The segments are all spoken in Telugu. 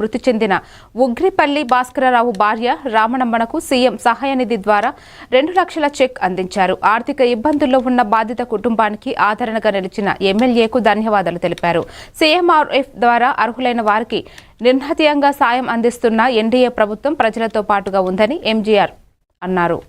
మృతి చెందిన ఉగ్రిపల్లి భాస్కరరావు భార్య రామణమ్మనకు సీఎం సహాయ నిధి ద్వారా రెండు లక్షల చెక్ అందించారు. ఆర్థిక ఇబ్బందుల్లో ఉన్న బాధిత కుటుంబానికి ఆదరణగా నిలిచిన ఎమ్మెల్యేకు ధన్యవాదాలు తెలిపారు. సీఎంఆర్ఎఫ్ ద్వారా అర్హులైన వారికి నిర్హతీయంగా సాయం అందిస్తున్న ఎన్డీఏ ప్రభుత్వం ప్రజలతో పాటుగా ఉందని ఎంజీఆర్ అన్నారు.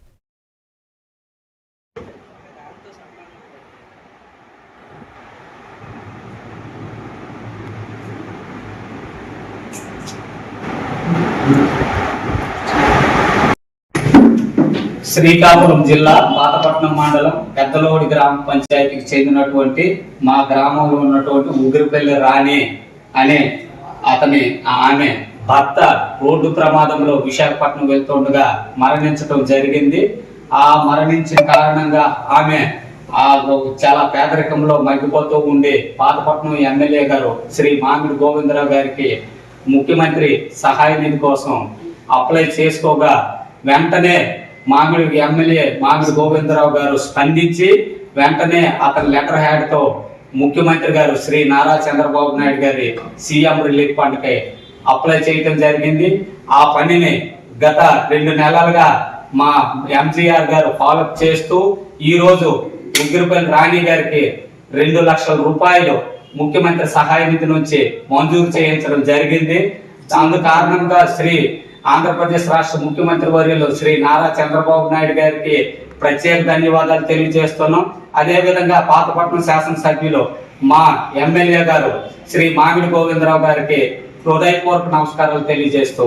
శ్రీకాకుళం జిల్లా పాతపట్నం మండలం పెద్దలోడి గ్రామ పంచాయతీకి చెందినటువంటి మా గ్రామంలో ఉన్నటువంటి ఉగిరిపల్లి రాణి అనే అతని ఆమె భర్త రోడ్డు ప్రమాదంలో విశాఖపట్నం వెళ్తుండగా మరణించడం జరిగింది. ఆ మరణించిన కారణంగా ఆమె ఆ చాలా పేదరికంలో మగ్గిపోతూ ఉండి పాతపట్నం ఎమ్మెల్యే గారు శ్రీ మామిడి గోవిందరావు గారికి ముఖ్యమంత్రి సహాయ నిధి కోసం అప్లై చేసుకోగా వెంటనే మామిడి ఎమ్మెల్యే మామిడి గోవిందరావు గారు స్పందించి వెంటనే అతని లెటర్ హ్యాడ్తో ముఖ్యమంత్రి గారు శ్రీ నారా చంద్రబాబు నాయుడు గారి సీఎం రిలీఫ్ ఫండ్కి అప్లై చేయటం జరిగింది. ఆ పనిని గత రెండు నెలలుగా మా ఎంజీఆర్ గారు ఫాలోఅప్ చేస్తూ ఈరోజు ఉగ్రపల్లి రాణి గారికి రెండు లక్షల రూపాయలు ముఖ్యమంత్రి సహాయ నిధి నుంచి మంజూరు చేయించడం జరిగింది. అందు కారణంగా శ్రీ ఆంధ్రప్రదేశ్ రాష్ట్ర ముఖ్యమంత్రి వర్యులు శ్రీ నారా చంద్రబాబు నాయుడు గారికి ప్రత్యేక ధన్యవాదాలు తెలియజేస్తున్నాం. అదేవిధంగా పాతపట్నం శాసనసభ్యులు మా ఎమ్మెల్యే గారు శ్రీ మామిడి గోవిందరావు గారికి హృదయపూర్వక నమస్కారాలు తెలియజేస్తూ